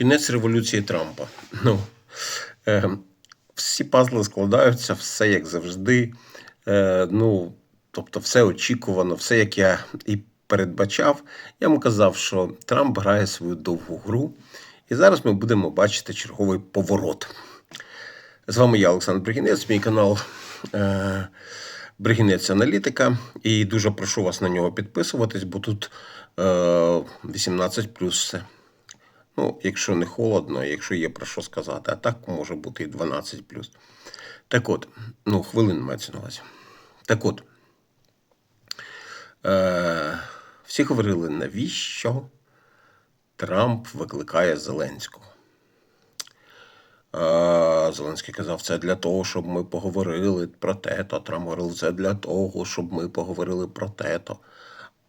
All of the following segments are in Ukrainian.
Кінець революції Трампа. Ну, е, всі пазли складаються, все як завжди. Е, ну, тобто, все очікувано, все як я і передбачав. Я вам казав, що Трамп грає свою довгу гру. І зараз ми будемо бачити черговий поворот. З вами я, Олександр Бригінець, мій канал е, Бригінець Аналітика. І дуже прошу вас на нього підписуватись, бо тут е, 18 плюс. Ну, якщо не холодно, якщо є про що сказати, а так може бути і 12 плюс. Так от, ну, хвилин мається на увазі. Так от. Е, всі говорили, навіщо Трамп викликає Зеленського. Е, Зеленський казав, це для того, щоб ми поговорили про те-то. Трамп говорив, це для того, щоб ми поговорили про те-то.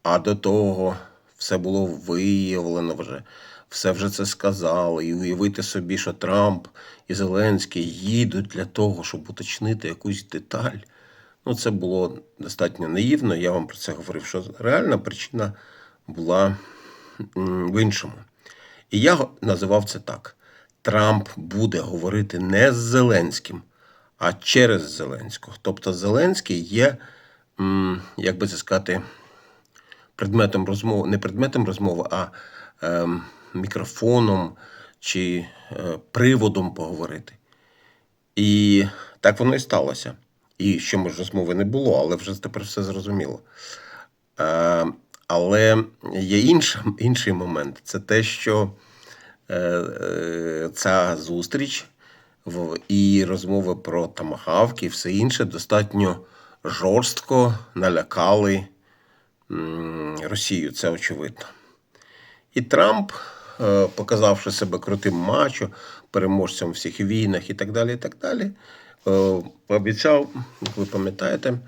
А до того все було виявлено вже, все вже це сказали. І уявити собі, що Трамп і Зеленський їдуть для того, щоб уточнити якусь деталь. Ну, це було достатньо наївно. Я вам про це говорив, що реальна причина була в іншому. І я називав це так: Трамп буде говорити не з Зеленським, а через Зеленського. Тобто Зеленський є, як би це сказати, предметом розмови, не предметом розмови, а ем, мікрофоном чи е, приводом поговорити. І так воно і сталося. І ще, може, розмови не було, але вже тепер все зрозуміло. Е, але є інша, інший момент це те, що е, ця зустріч і розмови про тамахавки і все інше достатньо жорстко налякали Росію, це очевидно. І Трамп, показавши себе крутим мачо, переможцем всіх війнах і так далі, і так далі, е, пообіцяв, як ви пам'ятаєте,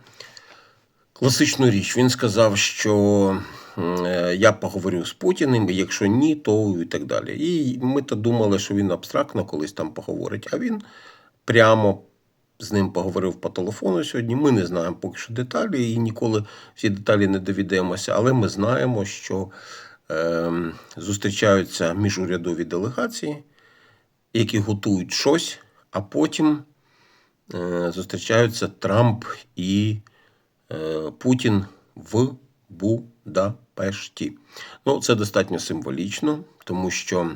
класичну річ. Він сказав, що е, я поговорю з Путіним, якщо ні, то і так далі. І ми то думали, що він абстрактно колись там поговорить, а він прямо з ним поговорив по телефону сьогодні. Ми не знаємо поки що деталі і ніколи всі деталі не довідаємося, але ми знаємо, що е, зустрічаються міжурядові делегації, які готують щось, а потім е, зустрічаються Трамп і е, Путін в Будапешті. Ну, це достатньо символічно, тому що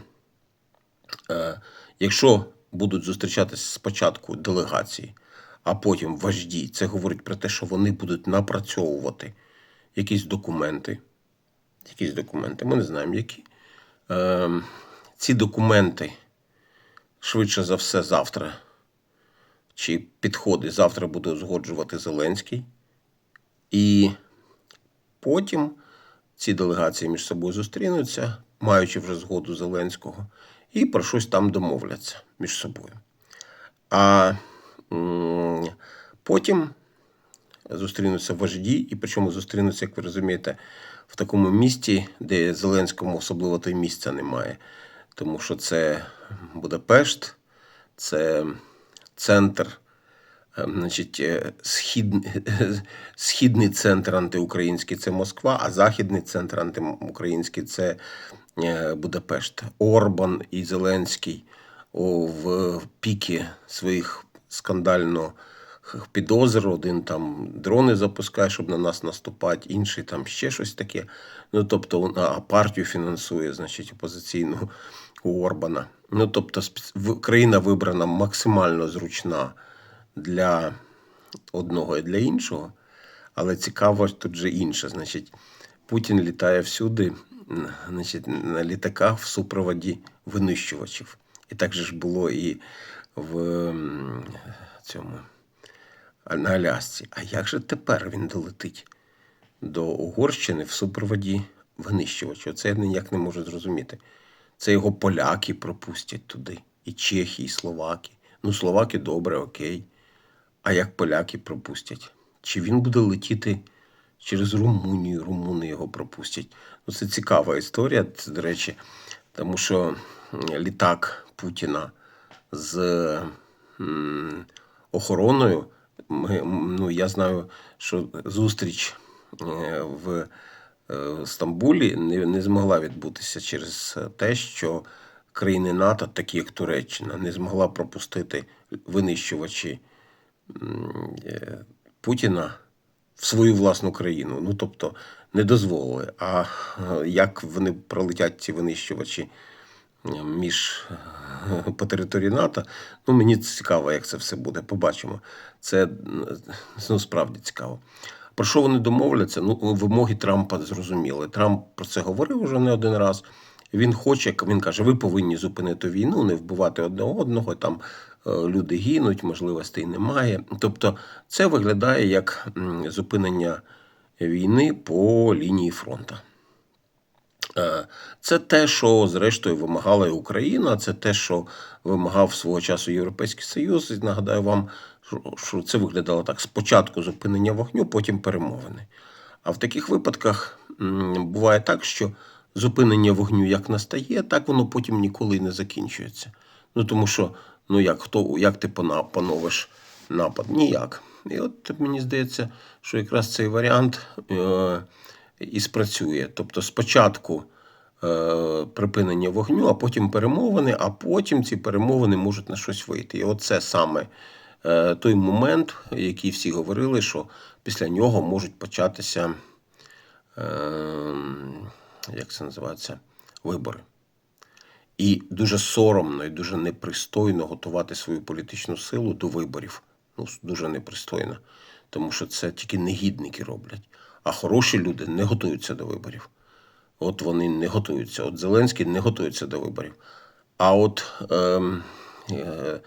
е, якщо будуть зустрічатися спочатку делегації, а потім вожді, це говорить про те, що вони будуть напрацьовувати якісь документи. Якісь документи, ми не знаємо які. Е, ці документи швидше за все завтра, чи підходи завтра буде узгоджувати Зеленський. І потім ці делегації між собою зустрінуться, маючи вже згоду Зеленського, і про щось там домовляться між собою. А потім зустрінуться вожді, і причому зустрінуться, як ви розумієте, в такому місті, де Зеленському особливо то й місця немає. Тому що це Будапешт, це центр, е, значить, е, схід, східний центр антиукраїнський це Москва, а західний центр антиукраїнський це е, Будапешт. Орбан і Зеленський в піки своїх скандально підозр. Один там дрони запускає, щоб на нас наступати, інший там ще щось таке. Ну, тобто, а партію фінансує, значить, опозиційну у Орбана. Ну, тобто, країна вибрана максимально зручна для одного і для іншого. Але цікаво тут же інше. Значить, Путін літає всюди, значить, на літаках в супроводі винищувачів. І так же ж було і в цьому на Алясці. А як же тепер він долетить до Угорщини в супроводі винищувачів? Це я ніяк не можу зрозуміти. Це його поляки пропустять туди, і чехи, і словаки. Ну, словаки добре, окей. А як поляки пропустять? Чи він буде летіти через Румунію, румуни його пропустять? Ну, це цікава історія, це, до речі, тому що літак Путіна з охороною. Ми, ну, я знаю, що зустріч е, в е, Стамбулі не, не змогла відбутися через те, що країни НАТО, такі як Туреччина, не змогла пропустити винищувачі е, Путіна в свою власну країну. Ну тобто не дозволили. А як вони пролетять ці винищувачі між е, по території НАТО, ну мені цікаво, як це все буде. Побачимо. Це е, ну, справді цікаво. Про що вони домовляться? Ну, вимоги Трампа зрозуміли. Трамп про це говорив вже не один раз. Він хоче, він каже, ви повинні зупинити війну, не вбивати одне одного. Там е, люди гинуть, можливостей немає. Тобто, це виглядає як зупинення війни по лінії фронту. Е, Це те, що зрештою вимагала і Україна, це те, що вимагав свого часу Європейський Союз. І нагадаю вам, що- це виглядало так: спочатку зупинення вогню, потім перемовини. А в таких випадках буває так, що зупинення вогню як настає, так воно потім ніколи не закінчується. Ну тому що, ну як хто, як ти поновиш напад? Ніяк. І от мені здається, що якраз цей варіант е, і спрацює. Тобто спочатку е, припинення вогню, а потім перемовини, а потім ці перемовини можуть на щось вийти. І оце саме е, той момент, який всі говорили, що після нього можуть початися, е, як це називається, вибори. І дуже соромно і дуже непристойно готувати свою політичну силу до виборів. Ну, дуже непристойно. Тому що це тільки негідники роблять. А хороші люди не готуються до виборів. От вони не готуються. От Зеленський не готується до виборів. А от ем, е,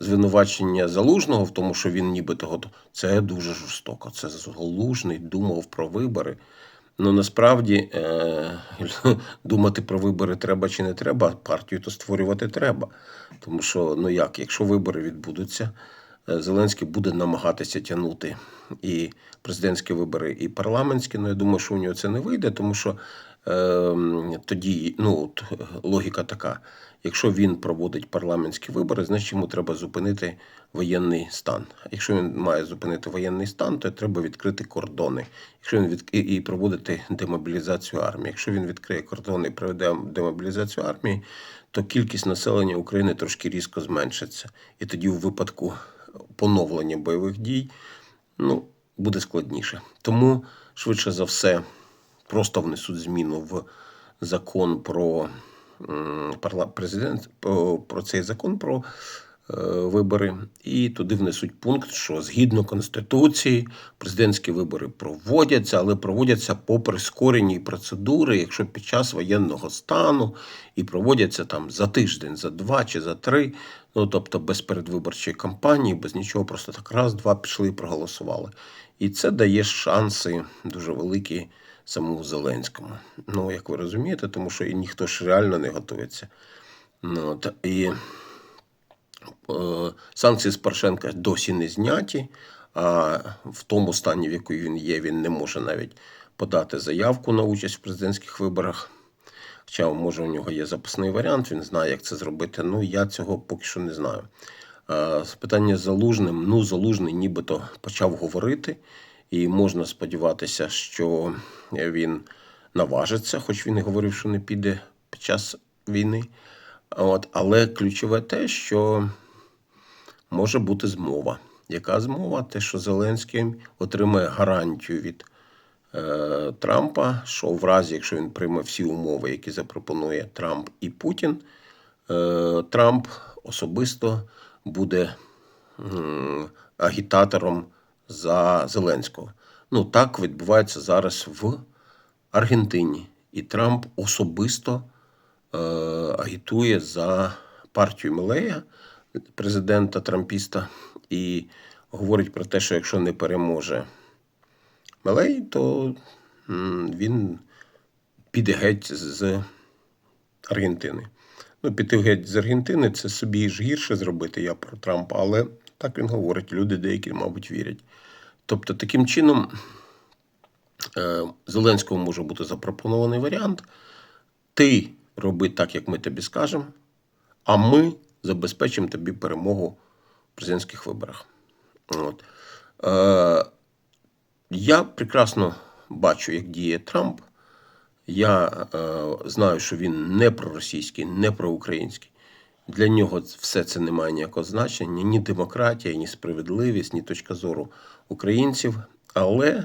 звинувачення залужного в тому, що він нібито готов, це дуже жорстоко. Це залужний думав про вибори. Ну насправді е, думати про вибори треба чи не треба, партію то створювати треба. Тому що, ну як, якщо вибори відбудуться, е, Зеленський буде намагатися тягнути і президентські вибори, і парламентські. Ну я думаю, що у нього це не вийде, тому що е, тоді ну, от, логіка така: якщо він проводить парламентські вибори, значить йому треба зупинити воєнний стан. Якщо він має зупинити воєнний стан, то треба відкрити кордони. Якщо він від... і проводити демобілізацію армії. Якщо він відкриє кордони і проведе демобілізацію армії, то кількість населення України трошки різко зменшиться. І тоді, у випадку поновлення бойових дій, ну, буде складніше. Тому, швидше за все, просто внесуть зміну в закон про президент, про, цей закон про вибори, і туди внесуть пункт, що згідно Конституції президентські вибори проводяться, але проводяться по прискореній процедури, якщо під час воєнного стану і проводяться там за тиждень, за два чи за три. Ну тобто без передвиборчої кампанії, без нічого, просто так раз, два пішли і проголосували. І це дає шанси дуже великі самому Зеленському. Ну, як ви розумієте, тому що і ніхто ж реально не готується. Ну, от, і е, санкції з Порошенка досі не зняті, а в тому стані, в якому він є, він не може навіть подати заявку на участь в президентських виборах. Хоча, може, у нього є запасний варіант, він знає, як це зробити. Ну, я цього поки що не знаю. Е, питання з залужним, ну, залужний нібито почав говорити, і можна сподіватися, що він наважиться, хоч він і говорив, що не піде під час війни. От, але ключове те, що може бути змова. Яка змова? Те, що Зеленський отримає гарантію від е, Трампа, що в разі, якщо він прийме всі умови, які запропонує Трамп і Путін, е, Трамп особисто буде м, агітатором за Зеленського. Ну, так відбувається зараз в Аргентині. І Трамп особисто е, агітує за партію Мелея, президента Трампіста, і говорить про те, що якщо не переможе Мелей, то він піде геть з Аргентини. Ну, піти геть з Аргентини це собі ж гірше зробити я про Трампа, але так він говорить. Люди деякі, мабуть, вірять. Тобто, таким чином, е, Зеленському може бути запропонований варіант. Ти роби так, як ми тобі скажемо, а ми забезпечимо тобі перемогу в президентських виборах. От. Е, я прекрасно бачу, як діє Трамп. Я е, знаю, що він не проросійський, не проукраїнський. Для нього все це не має ніякого значення, ні демократія, ні справедливість, ні точка зору українців. Але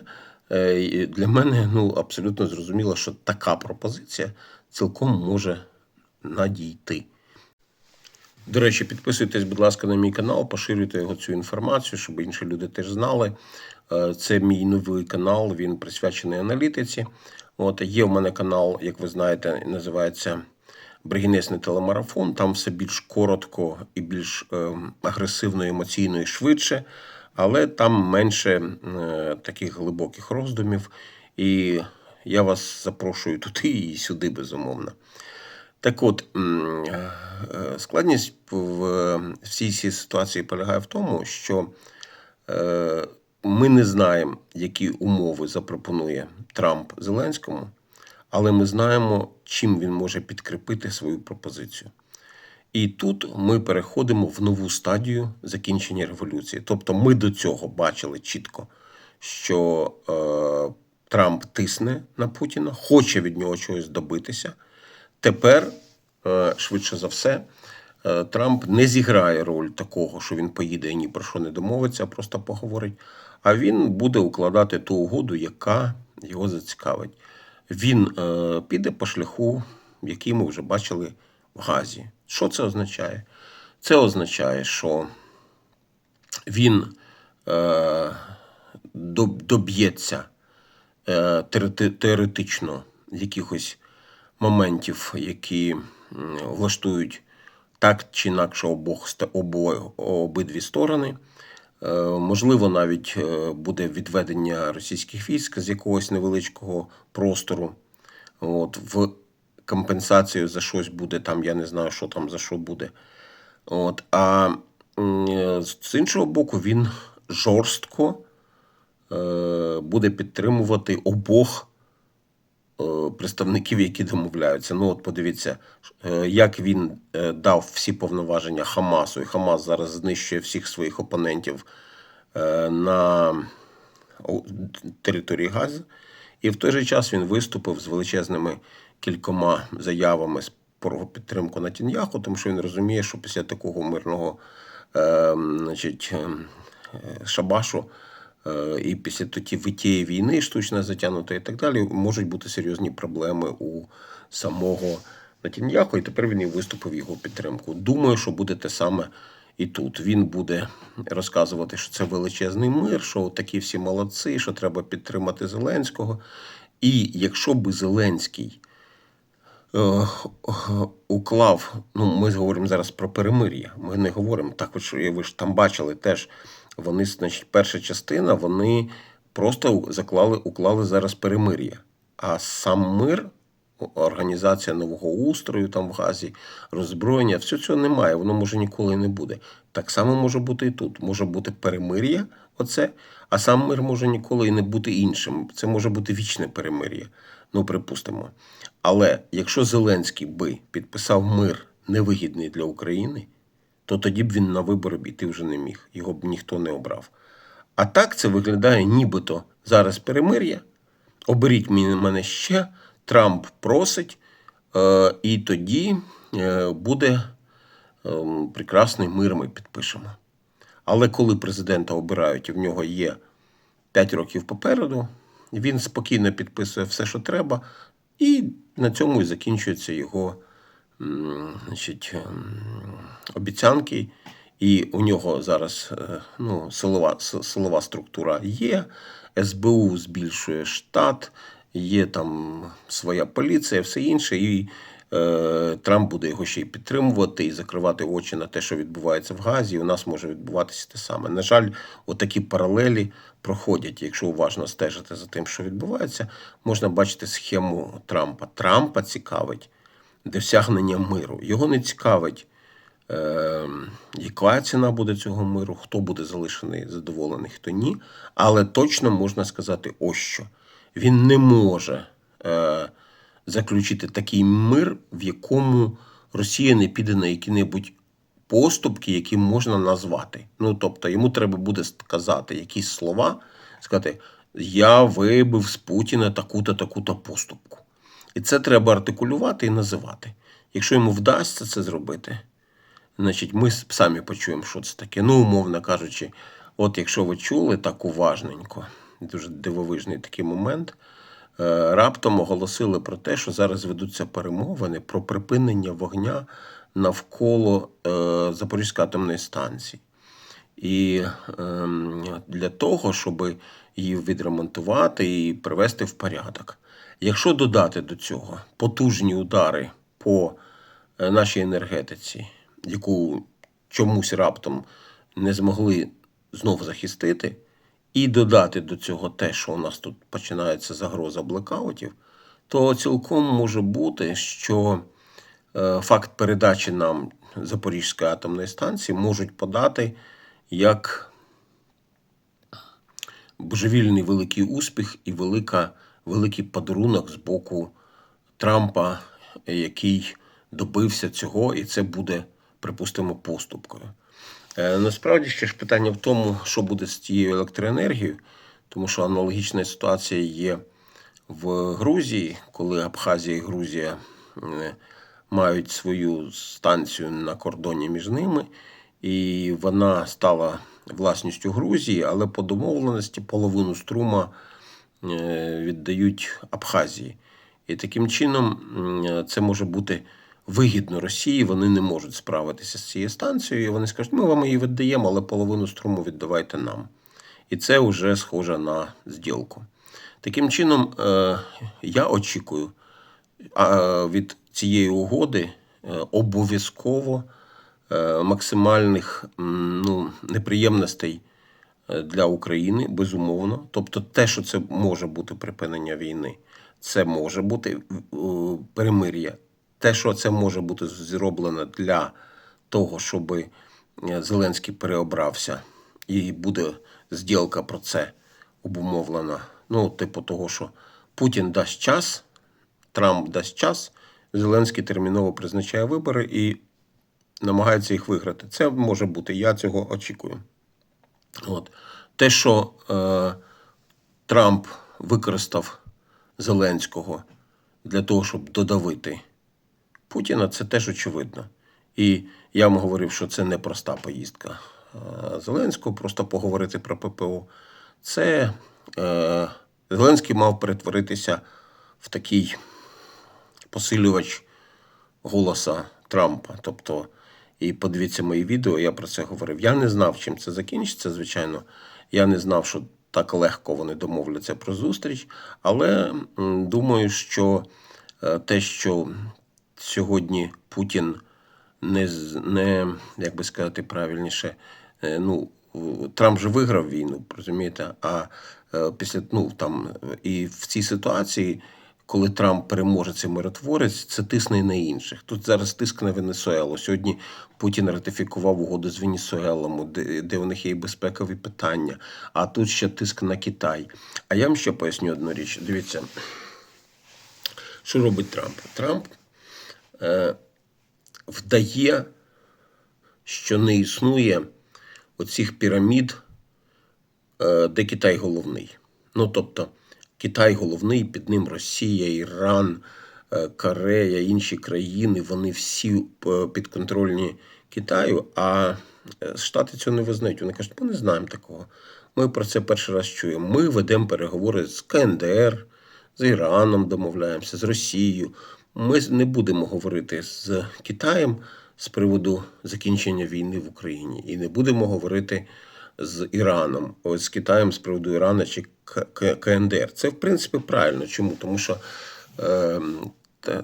для мене ну, абсолютно зрозуміло, що така пропозиція цілком може надійти. До речі, підписуйтесь, будь ласка, на мій канал, поширюйте його цю інформацію, щоб інші люди теж знали. Е, Це мій новий канал, він присвячений аналітиці. От є в мене канал, як ви знаєте, називається Бригінесний телемарафон. Там все більш коротко і більш е, агресивно, емоційно і швидше, але там менше е, таких глибоких роздумів. І я вас запрошую туди і сюди, безумовно. Так от, е, складність в всій цій ситуації полягає в тому, що е, ми не знаємо, які умови запропонує Трамп Зеленському, але ми знаємо, чим він може підкріпити свою пропозицію. І тут ми переходимо в нову стадію закінчення революції. Тобто ми до цього бачили чітко, що е, Трамп тисне на Путіна, хоче від нього чогось добитися. Тепер, е, швидше за все, е, Трамп не зіграє роль такого, що він поїде і ні про що не домовиться, а просто поговорить. А він буде укладати ту угоду, яка його зацікавить. Він е, піде по шляху, який ми вже бачили в Газі. Що це означає? Це означає, що він е, доб'ється е, теоретично якихось моментів, які влаштують так чи інакше обох обо, обидві сторони. Е, Можливо, навіть е, буде відведення російських військ з якогось невеличкого простору. От, в компенсацію за щось буде там, я не знаю, що там за що буде. От, а е, з іншого боку, він жорстко е, буде підтримувати обох е, представників, які домовляються. Ну, от подивіться, як він дав всі повноваження Хамасу, і Хамас зараз знищує всіх своїх опонентів на території Гази. І в той же час він виступив з величезними кількома заявами про підтримку Натіньяху, тому що він розуміє, що після такого мирного е, значить, е, е, шабашу е, і після витієї війни, штучно затягнутої і так далі, можуть бути серйозні проблеми у самого Натіньяху, і тепер він і виступив його підтримку. Думаю, що буде те саме і тут. Він буде розказувати, що це величезний мир, що такі всі молодці, що треба підтримати Зеленського. І якщо би Зеленський уклав, ну ми говоримо зараз про перемир'я. Ми не говоримо так, ви ж, ви ж там бачили теж. Вони, значить, перша частина, вони просто заклали, уклали зараз перемир'я. А сам мир, організація нового устрою там в Газі, роззброєння, все цього немає, воно може ніколи не буде. Так само може бути і тут. Може бути перемир'я, оце, а сам мир може ніколи і не бути іншим. Це може бути вічне перемир'я. Ну, припустимо. Але якщо Зеленський би підписав мир невигідний для України, то тоді б він на вибори б вже не міг. Його б ніхто не обрав. А так це виглядає нібито зараз перемир'я. Оберіть мене ще, Трамп просить, е, і тоді е, буде ем, прекрасний мир, ми підпишемо. Але коли президента обирають і в нього є 5 років попереду, він спокійно підписує все, що треба, і на цьому і закінчуються його значить, ем, обіцянки. І у нього зараз е, ну, силова, силова структура є, СБУ збільшує штат, є там своя поліція, все інше. І Трамп буде його ще й підтримувати і закривати очі на те, що відбувається в Газі. І у нас може відбуватися те саме. На жаль, отакі паралелі проходять. Якщо уважно стежити за тим, що відбувається, можна бачити схему Трампа. Трампа цікавить досягнення миру. Його не цікавить. Е, яка ціна буде цього миру, хто буде залишений задоволений, хто ні. Але точно можна сказати, ось що він не може е, заключити такий мир, в якому Росія не піде на які-небудь поступки, які можна назвати. Ну, тобто, йому треба буде сказати якісь слова, сказати: Я вибив з Путіна таку-то, таку-то поступку. І це треба артикулювати і називати. Якщо йому вдасться це зробити, значить ми самі почуємо, що це таке. Ну, умовно кажучи, от якщо ви чули так уважненько, дуже дивовижний такий момент, раптом оголосили про те, що зараз ведуться перемовини про припинення вогня навколо е, Запорізької атомної станції. І ем, для того, щоб її відремонтувати і привести в порядок. Якщо додати до цього потужні удари по е, нашій енергетиці, яку чомусь раптом не змогли знову захистити, і додати до цього те, що у нас тут починається загроза блекаутів, то цілком може бути, що е, факт передачі нам Запорізької атомної станції можуть подати як божевільний великий успіх і велика, великий подарунок з боку Трампа, який добився цього, і це буде, припустимо, поступкою. Е, Насправді ще ж питання в тому, що буде з тією електроенергією, тому що аналогічна ситуація є в Грузії, коли Абхазія і Грузія мають свою станцію на кордоні між ними, і вона стала власністю Грузії, але по домовленості половину струма е, віддають Абхазії. І таким чином це може бути вигідно Росії. Вони не можуть справитися з цією станцією. Вони скажуть, ми вам її віддаємо, але половину струму віддавайте нам. І це вже схоже на зділку. Таким чином, е, я очікую від цієї угоди е, обов'язково е, максимальних ну, неприємностей е, для України, безумовно. Тобто, те, що це може бути припинення війни, це може бути е, перемир'я. Те, що це може бути зроблено для того, щоб е, Зеленський переобрався, і буде зділка про це обумовлена. Ну, типу того, що Путін дасть час, Трамп дасть час, Зеленський терміново призначає вибори і намагається їх виграти. Це може бути, я цього очікую. От. Те, що е, Трамп використав Зеленського для того, щоб додавити Путіна, це теж очевидно. І я вам говорив, що це не проста поїздка е, Зеленського, просто поговорити про ППО. Це е, Зеленський мав перетворитися в такий посилювач голоса Трампа. Тобто, і подивіться мої відео, я про це говорив. Я не знав, чим це закінчиться, звичайно. Я не знав, що так легко вони домовляться про зустріч. Але думаю, що е, те, що сьогодні Путін не, не як би сказати правильніше, е, ну, Трамп же виграв війну, розумієте? А е, після ну там і в цій ситуації, коли Трамп переможе і миротворець, це тисне і на інших. Тут зараз тиск на Венесуелу. Сьогодні Путін ратифікував угоду з Венесуелом, де, де у них є і безпекові питання. А тут ще тиск на Китай. А я вам ще поясню одну річ. Дивіться, що робить Трамп? Трамп е, вдає, що не існує оцих пірамід, е, де Китай головний. Ну, тобто, Китай головний, під ним Росія, Іран, е, Корея, інші країни, вони всі підконтрольні Китаю, а Штати цього не визнають. Вони кажуть, ми не знаємо такого. Ми про це перший раз чуємо. Ми ведемо переговори з КНДР, з Іраном домовляємося, з Росією. Ми не будемо говорити з Китаєм з приводу закінчення війни в Україні, і не будемо говорити з Іраном, з Китаєм з приводу Ірана чи КНДР. Це в принципі правильно. Чому? Тому що е,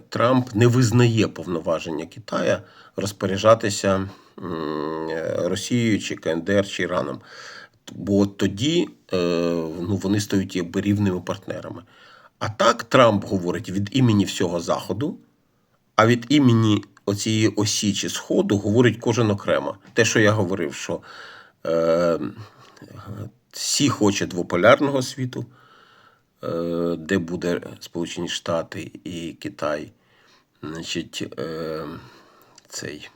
Трамп не визнає повноваження Китая розпоряджатися е, Росією чи КНДР чи Іраном. Бо тоді е, ну, вони стають якби рівними партнерами. А так Трамп говорить від імені всього Заходу, а від імені оцієї осі чи Сходу говорить кожен окремо. Те, що я говорив, що е, всі хоче двополярного світу, е, де буде Сполучені Штати і Китай, значить, е, цей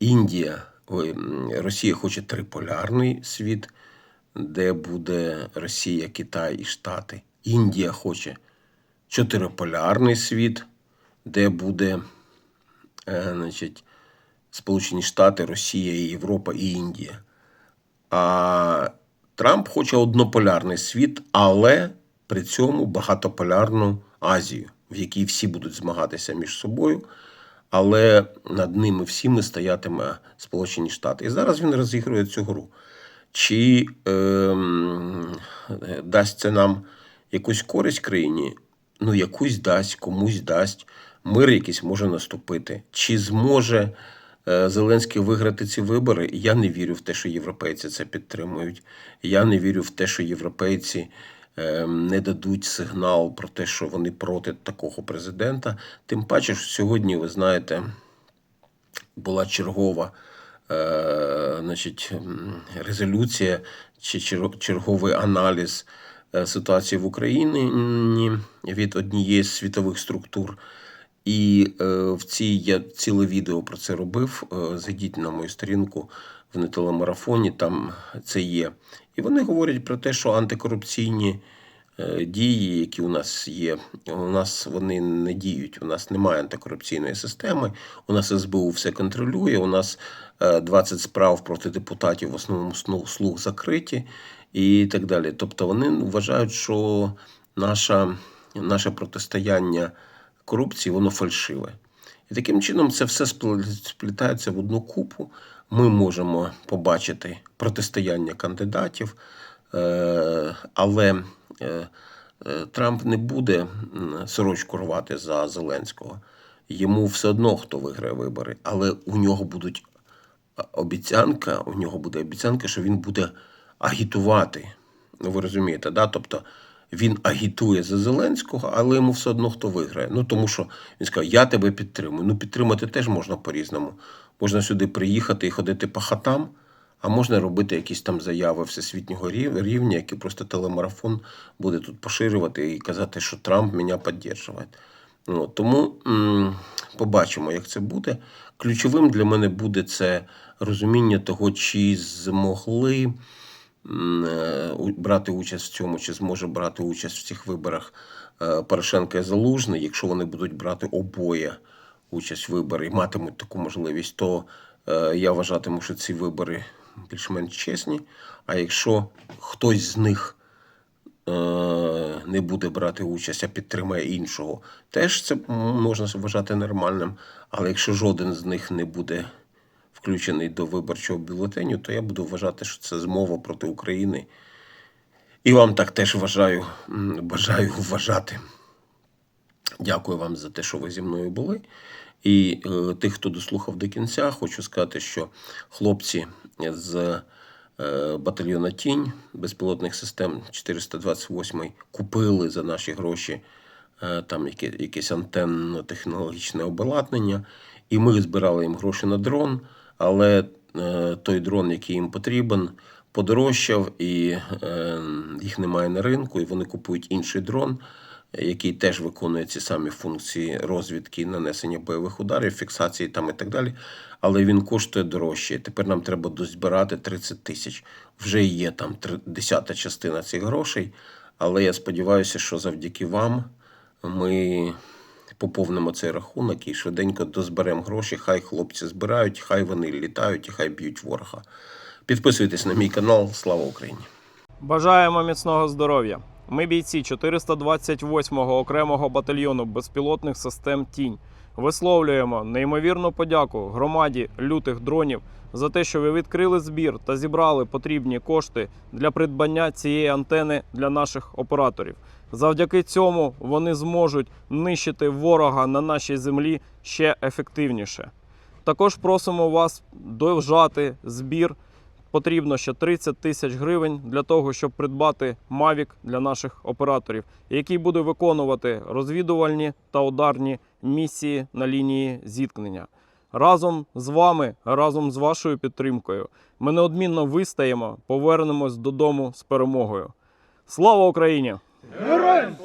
Індія, ой, Росія хоче триполярний світ, де буде Росія, Китай і Штати. Індія хоче чотириполярний світ, де буде е, значить, Сполучені Штати, Росія, Європа і Індія. А Трамп хоче однополярний світ, але при цьому багатополярну Азію, в якій всі будуть змагатися між собою, але над ними всіми стоятиме Сполучені Штати. І зараз він розігрує цю гру. Чи ем, е, дасть це нам якусь користь країні? Ну, якусь дасть, комусь дасть. Мир якийсь може наступити. Чи зможе е, Зеленський виграти ці вибори? Я не вірю в те, що європейці це підтримують. Я не вірю в те, що європейці е, не дадуть сигнал про те, що вони проти такого президента. Тим паче, що сьогодні, ви знаєте, була чергова е, значить, резолюція чи черговий аналіз ситуації в Україні від однієї з світових структур. І е, в цій я ціле відео про це робив. Е, зайдіть на мою сторінку в нетелемарафоні, там це є. І вони говорять про те, що антикорупційні е, дії, які у нас є, у нас вони не діють. У нас немає антикорупційної системи. У нас СБУ все контролює. У нас е, 20 справ проти депутатів в основному слух закриті і так далі. Тобто вони вважають, що наша, наше протистояння корупції, воно фальшиве. І таким чином це все сплітається в одну купу. Ми можемо побачити протистояння кандидатів, е, але е, е, Трамп не буде сорочку рвати за Зеленського. Йому все одно хто виграє вибори, але у нього будуть обіцянка, у нього буде обіцянка, що він буде агітувати. Ви розумієте, да? Тобто він агітує за Зеленського, але йому все одно хто виграє. Ну тому що він сказав, я тебе підтримую. Ну, підтримати теж можна по-різному. Можна сюди приїхати і ходити по хатам, а можна робити якісь там заяви всесвітнього рівня, які просто телемарафон буде тут поширювати і казати, що Трамп мене підтримує. Ну, тому м, побачимо, як це буде. Ключовим для мене буде це розуміння того, чи змогли брати участь в цьому, чи зможе брати участь в цих виборах е, Порошенко і Залужний. Якщо вони будуть брати обоє участь в вибори і матимуть таку можливість, то е, я вважатиму, що ці вибори більш-менш чесні. А якщо хтось з них е, не буде брати участь, а підтримає іншого, теж це можна вважати нормальним. Але якщо жоден з них не буде включений до виборчого бюлетеню, то я буду вважати, що це змова проти України. І вам так теж вважаю, бажаю вважати. Дякую вам за те, що ви зі мною були. І е, тих, хто дослухав до кінця, хочу сказати, що хлопці з е, батальйону Тінь безпілотних систем 428 купили за наші гроші е, там яке, якесь антенно-технологічне обладнання, і ми збирали їм гроші на дрон, але е, той дрон, який їм потрібен, подорожчав, і е, їх немає на ринку, і вони купують інший дрон який теж виконує ці самі функції розвідки, нанесення бойових ударів, фіксації там і так далі. Але він коштує дорожче. Тепер нам треба дозбирати 30 тисяч. Вже є там десята частина цих грошей. Але я сподіваюся, що завдяки вам ми поповнимо цей рахунок і швиденько дозберемо гроші. Хай хлопці збирають, хай вони літають і хай б'ють ворога. Підписуйтесь на мій канал. Слава Україні! Бажаємо міцного здоров'я. Ми бійці 428-го окремого батальйону безпілотних систем Тінь. Висловлюємо неймовірну подяку громаді лютих дронів за те, що ви відкрили збір та зібрали потрібні кошти для придбання цієї антени для наших операторів. Завдяки цьому вони зможуть нищити ворога на нашій землі ще ефективніше. Також просимо вас довжати збір потрібно ще 30 тисяч гривень для того, щоб придбати Mavic для наших операторів, який буде виконувати розвідувальні та ударні місії на лінії зіткнення. Разом з вами, разом з вашою підтримкою, ми неодмінно вистаємо, повернемось додому з перемогою. Слава Україні! Героям